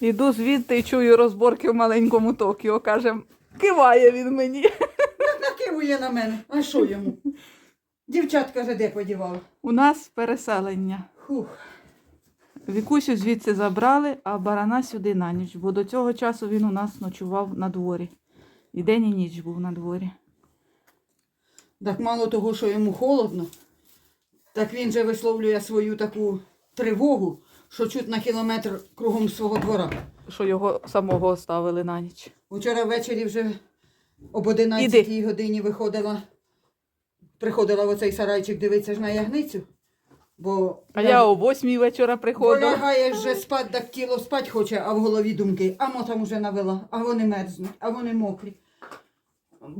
Іду звідти і чую розборки в маленькому Токіо. Каже, киває він мені. Накивує на мене. А що йому? Дівчат каже, де подівала? У нас переселення. Хух. Вікусю звідси забрали, а барана сюди на ніч, бо до цього часу він у нас ночував на дворі. І день і ніч був на дворі. Так мало того, що йому холодно, так він же висловлює свою таку тривогу, що чуть на кілометр кругом свого двора. Що його самого оставили на ніч. Вчора ввечері вже об 11 годині виходила, приходила в оцей сарайчик дивитися ж на ягницю. Бо А я о восьмій вечора бо приходила. лягаєш вже спать, так тіло спать хоче, а в голові думки, а мо там уже навела, а вони мерзнуть, а вони мокрі.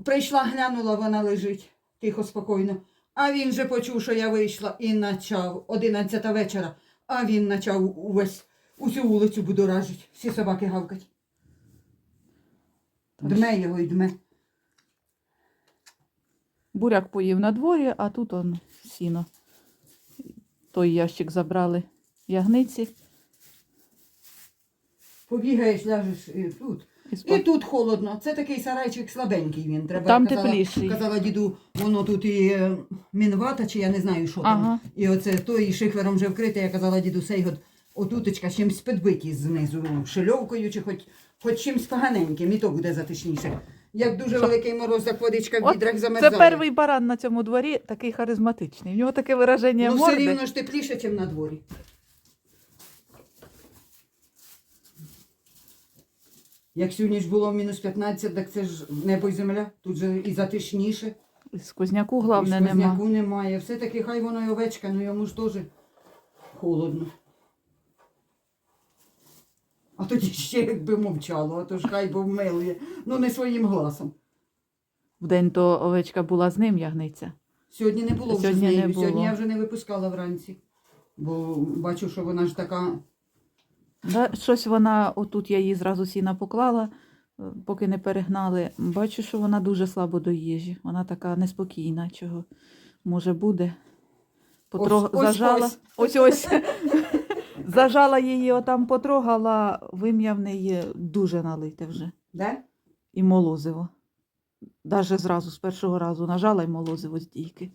Прийшла, глянула, вона лежить тихо, спокійно. А він же почув, що я вийшла і почав 11 вечора, а він почав увесь усю вулицю будоражить, всі собаки гавкать. Дме його і дме. Буряк поїв на дворі, а тут он сіно. Той ящик забрали ягниці. Побігаєш, ляжеш і тут. І тут холодно. Це такий сарайчик слабенький він. Треба, Там казала, тепліший. Казала діду, воно тут і е, мінвата, чи я не знаю, що там. І оце той шифером вже вкрите, я казала діду, сей от отуточка чимсь підбиті знизу, шильовкою, чи хоч, хоч чимсь поганеньким, і то буде затишніше. Як дуже великий мороз, так водичка в відрах Це перший баран на цьому дворі, такий харизматичний. В нього таке вираження Ну, все рівно ж тепліше, ніж на дворі. Як сьогодні ж було мінус 15, так це ж небо і земля. Тут же і затишніше. І Сквозняку, і головне, нема. сквозняку немає. Все-таки хай воно і овечка, ну йому ж теж холодно. А тоді ще якби мовчало, а то ж хай бо вмилує. Ну не своїм голосом. Вдень то овечка була з ним ягниця. Сьогодні не було вже Сьогодні з нею. не було. Сьогодні я вже не випускала вранці. Бо бачу, що вона ж така Да, щось вона, отут я її зразу сіна поклала, е, поки не перегнали. Бачу, що вона дуже слабо до їжі. Вона така неспокійна, чого може буде. Потрог... Ось, зажала. ось. Ось ось. Зажала її, отам потрогала, вим'я в неї дуже налите вже. Де? І молозиво. Даже зразу з першого разу нажала і молозиво з дійки.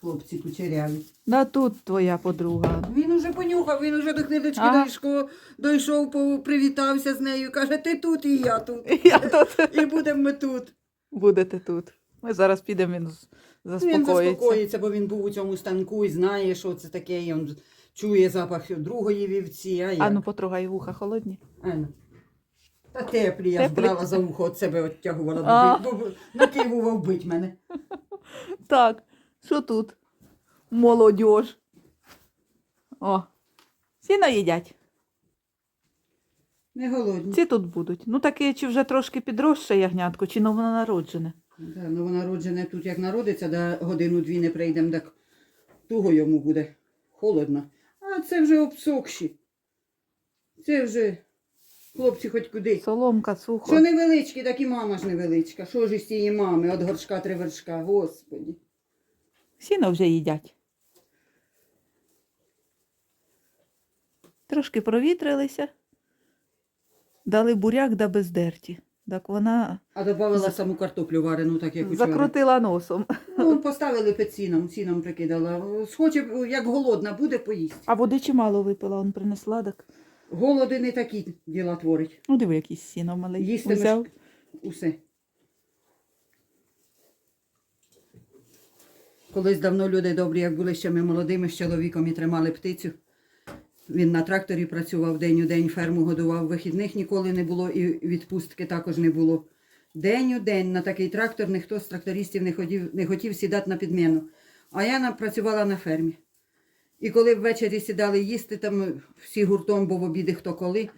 Хлопці кучеряві. Да тут твоя подруга. Він уже понюхав, він уже до книжечки Ага. дійшов, дійшов, по- привітався з нею, каже, ти тут і я тут. Я тут. І будемо ми тут. Будете тут. Ми зараз підемо, він з- Він заспокоїться. заспокоїться, бо він був у цьому станку і знає, що це таке. І він чує запах другої вівці, а. А ну потрогай вуха холодні. Ану. Та теплі, я Теплі. збрала за вухо від себе оттягувала, А. бо, бо накивував вбить мене. Так, що тут? Молодіж. О, сіно їдять. Не голодні. Ці тут будуть. Ну таке, чи вже трошки підросше ягнятко, чи новонароджене. Да, ну вона народжене тут як народиться, да годину-дві не прийдемо, так туго йому буде холодно. А це вже обсохші. Це вже хлопці хоч куди. Соломка, сухо. Що невеличкі, так і мама ж невеличка. Що ж із тієї мами, от горшка три вершка, господі. Сіно вже їдять. Трошки провітрилися. Дали буряк да без дерті. Так вона А додавала саму картоплю варену, так як учора. закрутила носом. Ну, поставили під сіном, сіном прикидала. Схоче, як голодна буде, поїсть. А води чимало випила, он принесла так. Голоди не такі діла творить. Ну, диви, якийсь сіно малий. Їстимеш Взяв. усе. Колись давно люди добрі, як були ще ми молодими з чоловіком і тримали птицю. Він на тракторі працював день у день, ферму годував, вихідних ніколи не було і відпустки також не було. День у день на такий трактор ніхто з трактористів не хотів, не хотів сідати на підміну. А я працювала на фермі. І коли ввечері сідали їсти, там всі гуртом, бо в обіди хто коли.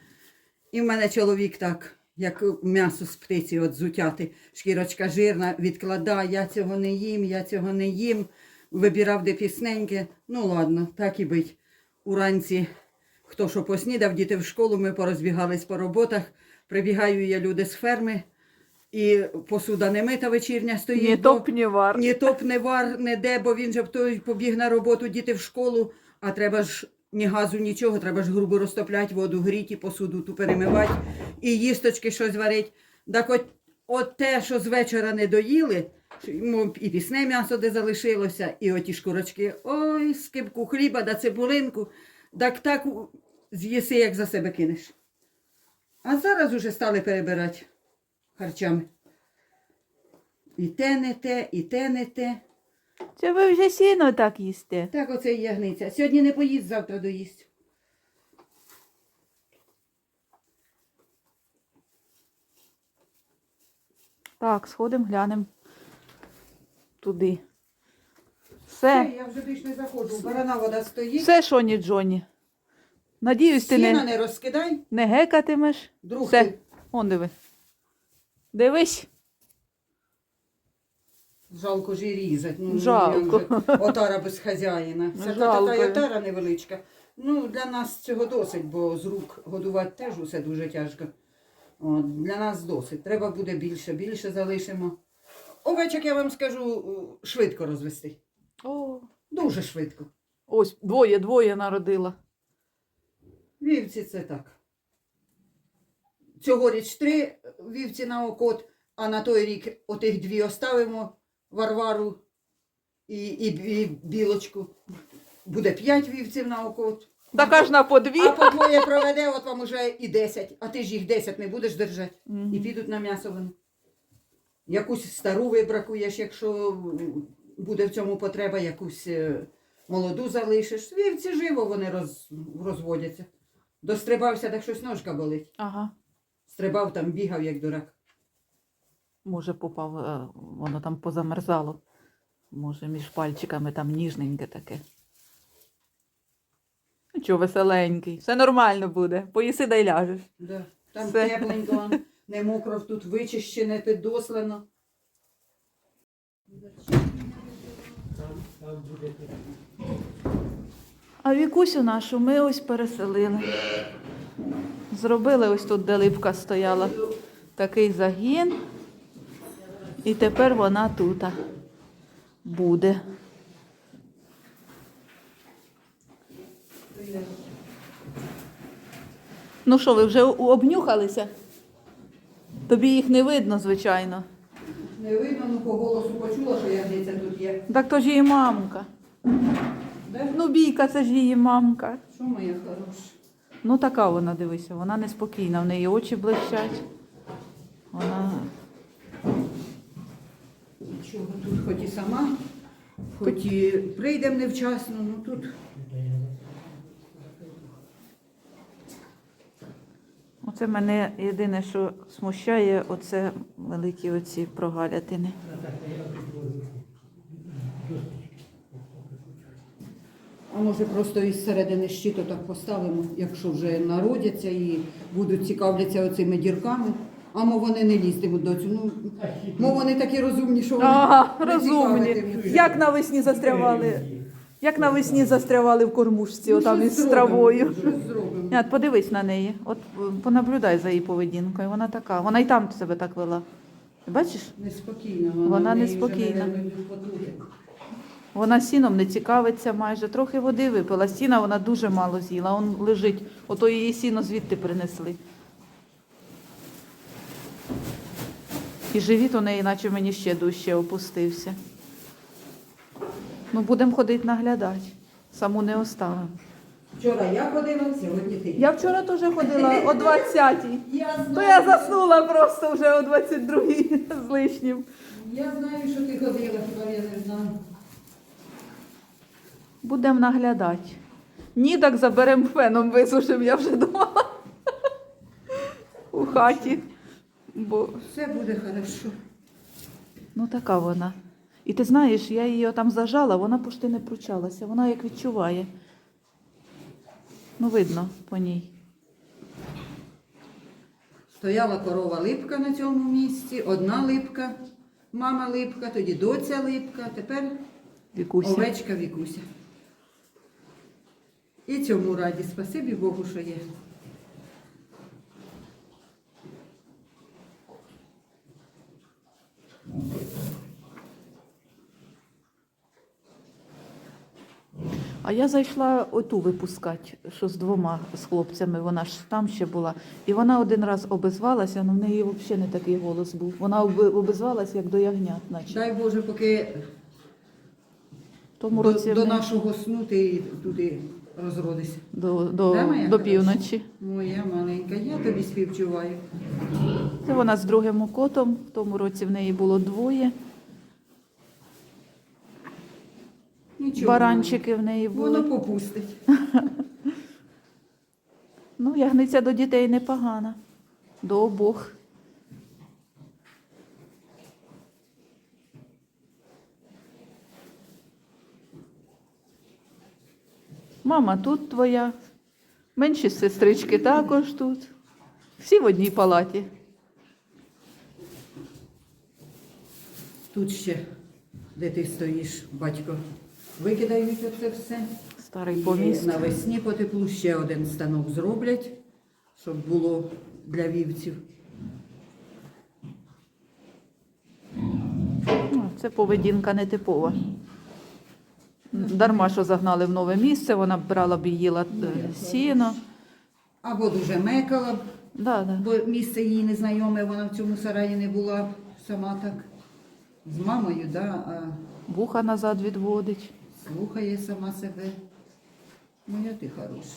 І в мене чоловік так, як м'ясо з птиці от зутяти, шкірочка жирна, відкладає, я цього не їм, я цього не їм. Вибирав де пісненьке. Ну ладно, так і бить. Уранці, хто що поснідав, діти в школу, ми порозбігались по роботах. Прибігаю я люди з ферми, і посуда не мита вечірня стоїть. Ні топ, ні вар. ні топ, не вар, не де, бо він же той побіг на роботу, діти в школу, а треба ж ні газу, нічого, треба ж грубо розтопляти, воду гріти, посуду ту перемивати і їсточки щось варить. Так от, от те, що з вечора не доїли, і пісне м'ясо де залишилося, і оті шкурочки, ой, скипку хліба да цибулинку, так так з'їси, як за себе кинеш. А зараз уже стали перебирати харчами. І те не те, і те не те. Чи ви вже сіно так їсте? Так оце і ягниця. Сьогодні не поїсть, завтра доїсть. Так, сходимо, глянемо туди. Все, Все, я вже більш не заходжу. Барана вода стоїть. все, Шоні Джоні. Надіюсь, ти Сіна не, не розкидай. не гекатимеш. Друг Все, ти он диви. Дивись. Жалко ж і різать. Ну, Жалко. як же Отара без хазяїна. Це Жалко. така отара невеличка. Ну, для нас цього досить, бо з рук годувати теж усе дуже тяжко. От, для нас досить. Треба буде більше, більше залишимо. Овечок, я вам скажу, швидко розвести. О, Дуже швидко. ось двоє, двоє народила. Вівці це так. Цьогоріч три вівці на окот, а на той рік отих дві оставимо Варвару і, і, і білочку. Буде п'ять вівців на окот. Така ж на по дві. А по двоє проведе, от вам уже і десять. А ти ж їх десять не будеш держати. Мгм. І підуть на м'ясо вони. Якусь стару вибракуєш, якщо буде в цьому потреба, якусь е, молоду залишиш. Вівці живо вони роз, розводяться. Дострибався, так щось ножка болить. Ага. Стрибав там, бігав, як дурак. Може, попав, е, воно там позамерзало. Може, між пальчиками там ніжненьке таке. Нічого, веселенький. Все нормально буде. Поїси да й ляжеш. Да. Там Все. тепленько, не мокро, тут вичищене, підослано. А вікусю нашу ми ось переселили. Зробили ось тут, де липка стояла, такий загін. І тепер вона тут буде. Ну що, ви вже обнюхалися? Тобі їх не видно, звичайно. Не видно, ну по голосу почула, що ягниця тут є. Так то ж її мамка. Де? Ну, бійка, це ж її мамка. Що моя хороша? Ну, така вона, дивися, вона неспокійна, в неї очі блищать. Вона. Чого тут хоч і сама, хоч і прийдемо невчасно, ну тут Оце мене єдине, що смущає, оце великі оці прогалятини. А може просто із середини щиту так поставимо, якщо вже народяться і будуть цікавляться оцими дірками. А мо вони не лізтимуть до цього. Ну, мо вони такі розумні, що вони Ага, не розумні. Як навесні застрявали? Як навесні застрявали в кормушці, Ну, отам щось із зробимо, травою. щось зробимо. Нет, подивись на неї. От е, понаблюдай за її поведінкою. Вона така. Вона і там себе так вела. Бачиш? Неспокійна. Вона в неї вже, неспокійна. мабуть, потуги. Вона сіном не цікавиться майже, трохи води випила. Сіна вона дуже мало з'їла. Он лежить. Ото її сіно звідти принесли. І живіт у неї, наче мені ще дужче опустився. Ну, будемо ходити наглядати. Саму не оставимо. Вчора я ходила, сьогодні ти. Я вчора теж ходила о 20-й. Я То я заснула просто вже о 22-й з лишнім. Я знаю, що ти ходила, хіба я не знаю. Будемо наглядати. Ні, так заберемо феном висушимо, я вже думала. У хаті. Бо Все буде хорошо. ну така вона. І ти знаєш, я її там зажала, вона пошти не пручалася. Вона як відчуває. Ну, видно по ній. Стояла корова липка на цьому місці, одна липка, мама липка, тоді доця липка, тепер Вікуся. овечка Вікуся. І цьому раді, спасибі Богу, що є. А я зайшла оту випускати, що з двома з хлопцями, вона ж там ще була. І вона один раз обізвалася, але в неї взагалі не такий голос був. Вона обізвалася, як до ягнят, наче. Дай Боже, поки тому до, році в до неї- нашого сну ти туди розродишся. до, до, моя до хороша? півночі. Моя маленька, я тобі співчуваю. Це вона з другим котом. В тому році в неї було двоє. Нічого. Баранчики в неї були. Воно попустить. Ну, ягниця до дітей непогана. До обох. Мама тут твоя. Менші сестрички також тут. Всі в одній палаті. Тут ще, де ти стоїш, батько, викидають оце все. Старий І навесні по теплу ще один станок зроблять, щоб було для вівців. Ну, Це поведінка нетипова. Дарма, що загнали в нове місце, вона брала б і їла е, сіно. Або дуже мекала б, Да, да. бо місце їй незнайоме, вона в цьому сараї не була сама так. З мамою, да, а Вуха назад відводить. Слухає сама себе. Моя ти хороша.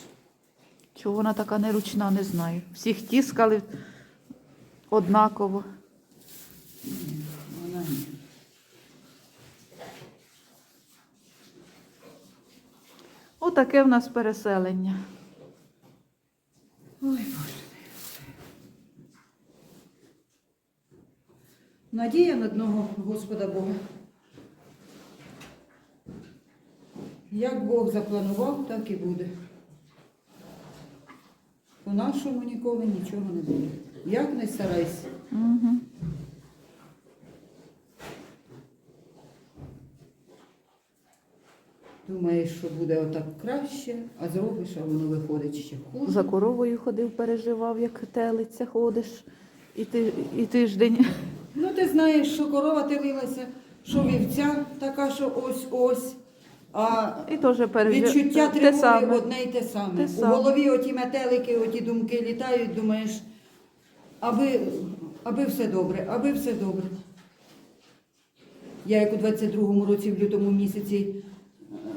Чого вона така неручна, не знаю. Всіх тіскали однаково. Ні, вона ні. Отаке в нас переселення. Ой, Боже. Надія на одного Господа Бога. Як Бог запланував, так і буде. По-нашому ніколи нічого не буде. Як не старайся. Угу. Думаєш, що буде отак краще, а зробиш, а воно виходить ще хуже. За коровою ходив, переживав, як телиця ходиш. І, ти, і тиждень. Ну, ти знаєш, що корова телилася, що вівця така, що ось-ось. А І теж відчуття те тривоги саме. одне й те саме. Те У саме. голові оті метелики, оті думки літають, думаєш, аби, аби все добре, аби все добре. Я як у 22-му році, в лютому місяці,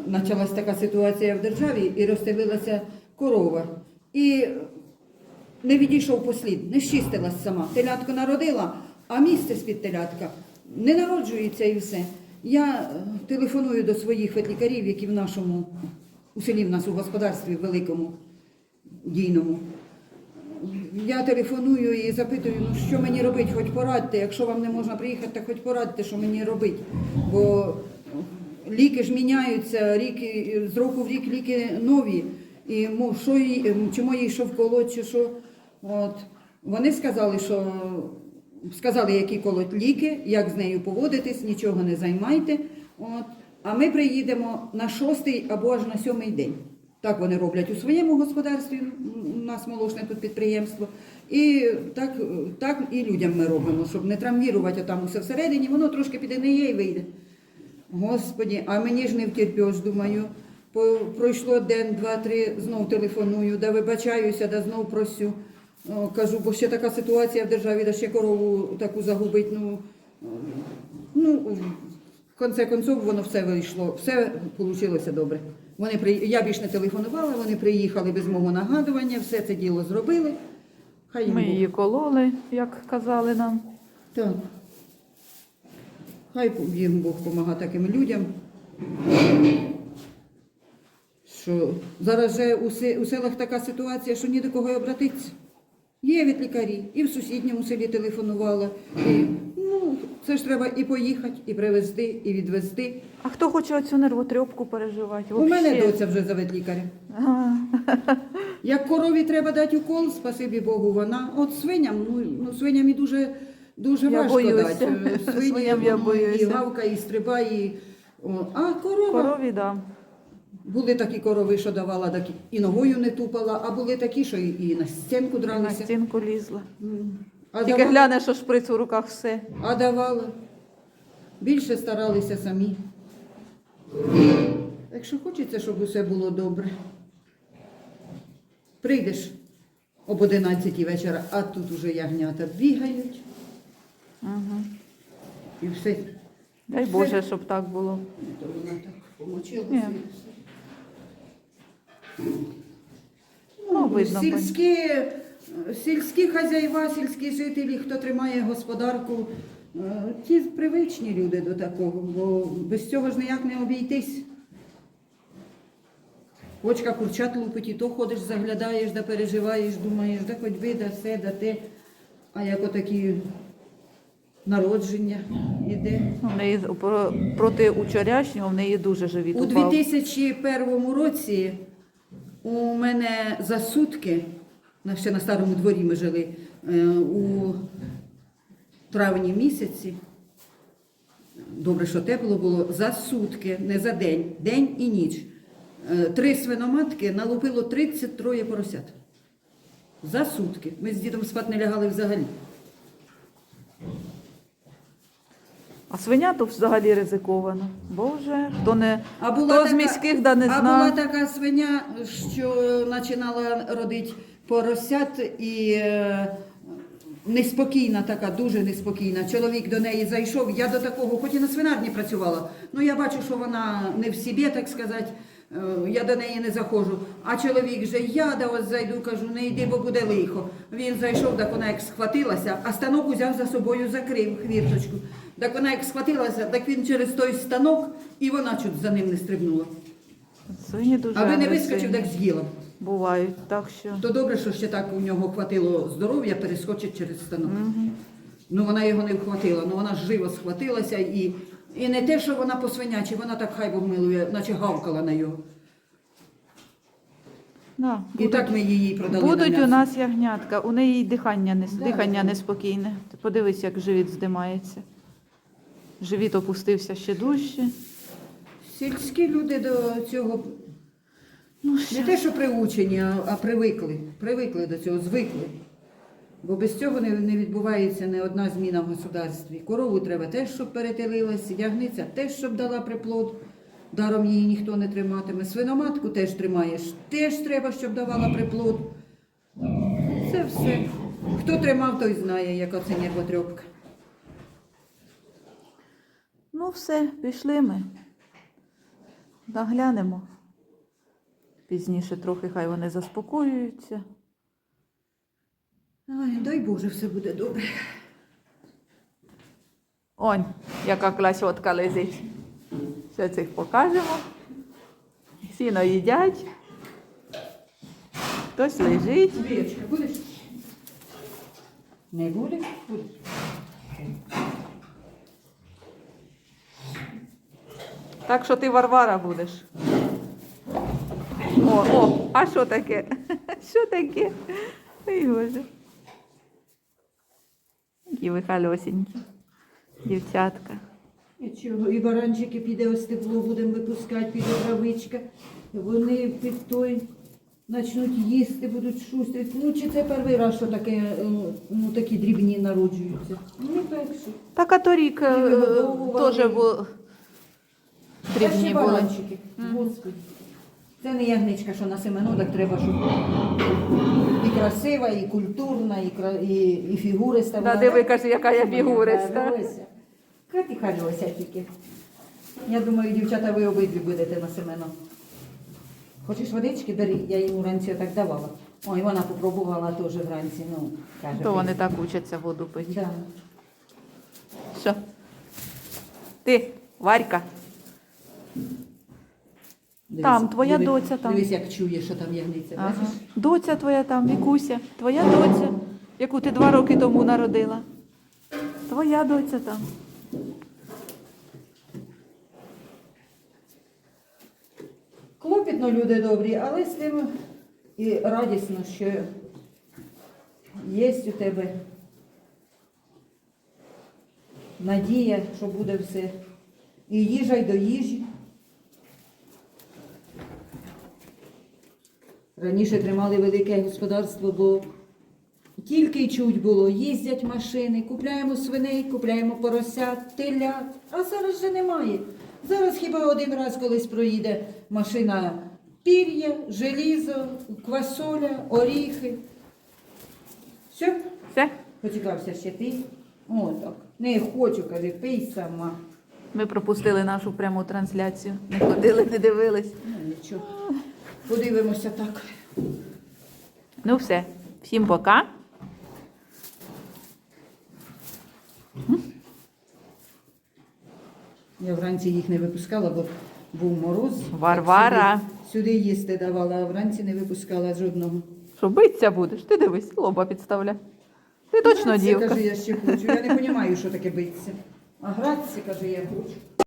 е, почалась така ситуація в державі і розстелилася корова. І не відійшов послід, не щистилась сама. Телятко народила, а місце з-під телятка не народжується і все. Я е, телефоную до своїх ветлікарів, які в нашому, у селі в нас у господарстві великому, дійному. Я телефоную і запитую, ну що мені робити, хоч порадьте. Якщо вам не можна приїхати, так хоч порадьте, що мені робити. Бо ліки ж міняються, ріки, з року в рік ліки нові. І що їй, чому їй що вколоть, чи що. От. Вони сказали, що сказали, які колоть ліки, як з нею поводитись, нічого не займайте. От. А ми приїдемо на шостий або аж на сьомий день. Так вони роблять у своєму господарстві, у нас молочне тут підприємство. І так, так і людям ми робимо, щоб не травмірувати там усе всередині, воно трошки піде не є і вийде. Господі, а мені ж не втерпеш, думаю. Пройшло день, два, три, знов телефоную, да вибачаюся, да знов просю. О, кажу, бо ще така ситуація в державі, да ще корову таку загубить. Ну, е, ну в конце концов воно все вийшло, все вийшло добре. Вони при... Я більш не телефонувала, вони приїхали без мого нагадування, все це діло зробили. Хай Ми її кололи, як казали нам. Так. Хай їм Бог допомагає таким людям. Що зараз же у, селах така ситуація, що ні до кого й обратитися. Є від лікарі, і в сусідньому селі телефонувала. І, ну, це ж треба і поїхати, і привезти, і відвезти. А хто хоче оцю нервотрепку переживати? У мене доця вже за лікаря. Як корові треба дати укол, спасибі Богу, вона. От свиням, ну, ну свиням і дуже, дуже Я важко боюся. дати. Свині, Свиням я воно і боюся. гавка, і стрибає. І... О, а корова. Корові дам. Були такі корови, що давала, так і ногою не тупала, а були такі, що і, на стінку На стінку лізла. А Тільки давала, гляне, що шприц у руках все. а давала. Більше старалися самі. Якщо хочеться, щоб усе було добре. Прийдеш об 11 вечора, а тут уже ягнята бігають Угу. і все. Дай Боже, щоб так було. То вона так помочилася. Все. Ну, видно. Сільські, сільські хазяїва, сільські жителі, хто тримає господарку, е, ті привичні люди до такого, бо без цього ж ніяк не обійтись. Очка курчат лупить, і то ходиш, заглядаєш, да переживаєш, думаєш, да хоч би, да все, да те. А як отакі народження іде. В неї про- проти учорашнього в неї дуже живіт У упав. 2001 році у мене за сутки, ще на старому дворі ми жили, е, у травні місяці, добре, що тепло було, за сутки, не за день, день і ніч. е, Три свиноматки налупило 33 поросят. За сутки. Ми з дідом спати не лягали взагалі. А свиня то взагалі ризиковано. Боже, хто не А хто була з міських да не А була така свиня, що починала родити поросят і е, неспокійна така, дуже неспокійна. Чоловік до неї зайшов. Я до такого, хоч і на свинарні працювала, ну я бачу, що вона не в собі, так сказати. Е, Я до неї не заходжу. А чоловік же, я до вас зайду, кажу, не йди, бо буде лихо. Він зайшов, так вона як схватилася, а станок узяв за собою, закрив хвірточку. Так вона як схватилася, так він через той станок, і вона чуть за ним не стрибнула. Свині дуже Аби не вискочив, так з'їла. бувають, так що. То добре, що ще так у нього хватило здоров'я перескочить через станок. Мгм. Ну вона його не вхватила, ну вона живо схватилася і, і не те, що вона по свинячі, вона так хай Бог милує, наче гавкала на його. Да, І будуть так ми її продали. на будуть м'ясо. у нас ягнятка, у неї дихання, не, Да, дихання неспокійне. Ти подивись, як живіт здимається. Живіт опустився ще дужче. Сільські люди до цього Ну, не те, що приучені, а, а привикли. Привикли до цього, звикли. Бо без цього не, не відбувається не одна зміна в государстві. Корову треба теж, щоб перетелилася, ягниця теж, щоб дала приплод. Даром її ніхто не триматиме. Свиноматку теж тримаєш, теж треба, щоб давала приплод. Це все. Хто тримав, той знає, яка це нервотрепка. Ну, все, пішли ми. Наглянемо. Пізніше трохи хай вони заспокоюються. Ай, дай Боже, все буде добре. Онь, яка класьотка лежить. Ще цих покажемо. Сіно їдять. Хтось лежить. Вірочка, будеш? Не будеш? Будеш. Так що ти Варвара будеш. О, о, а що таке? Що таке? Ой, Боже. Які ви хальосенькі. Дівчатка. Нічого, і баранчики піде ось тепло, будемо випускати, піде травичка. Вони під той почнуть їсти, будуть шустрити. Ну, чи це перший раз, що таке, е, ну, такі дрібні народжуються? Не перший. Так, а торік е, теж був Перші були. Господи. Це не ягничка, що на семено, так треба, щоб і красива, і культурна, і, кра- і, і фігуриста. Да, диви, каже, яка я фігуриста. Ти хальося тільки. Я думаю, дівчата, ви обидві будете на семено. Хочеш водички, бери, я їй уранці так давала. Ой, вона попробувала теж вранці, ну, каже. То вони так учаться воду пити. Да. Що? Ти, Варька, Дивись, Там, твоя диви- доця там. Дивись, як чує, що там ягниця. ага. бачиш? доця твоя там, Вікуся, твоя доця, яку ти два роки тому народила. Твоя доця там. Клопітно люди добрі, але з тим і радісно, що є у тебе надія, що буде все. І їжа, й до їжі. Раніше тримали велике господарство, бо тільки чуть було, їздять машини, купляємо свиней, купляємо поросят, телят, а зараз же немає. Зараз хіба один раз колись проїде машина пір'я, желізо, квасоля, оріхи. Все? Все, Поцікався ще ти? О, так. Не хочу, каже, пий сама. ми пропустили нашу пряму трансляцію. Не ходили, не дивились. Ну нічого. Подивимося так. Ну все, всім пока. Я вранці їх не випускала, бо був мороз. Варвара. Сюди, сюди їсти давала, а вранці не випускала жодного. Що биться будеш? Ти дивись, лоба підставля. Ти точно дівка. каже, я ще хочу. Я не розумію, що таке битися. А гратися, каже, я хочу.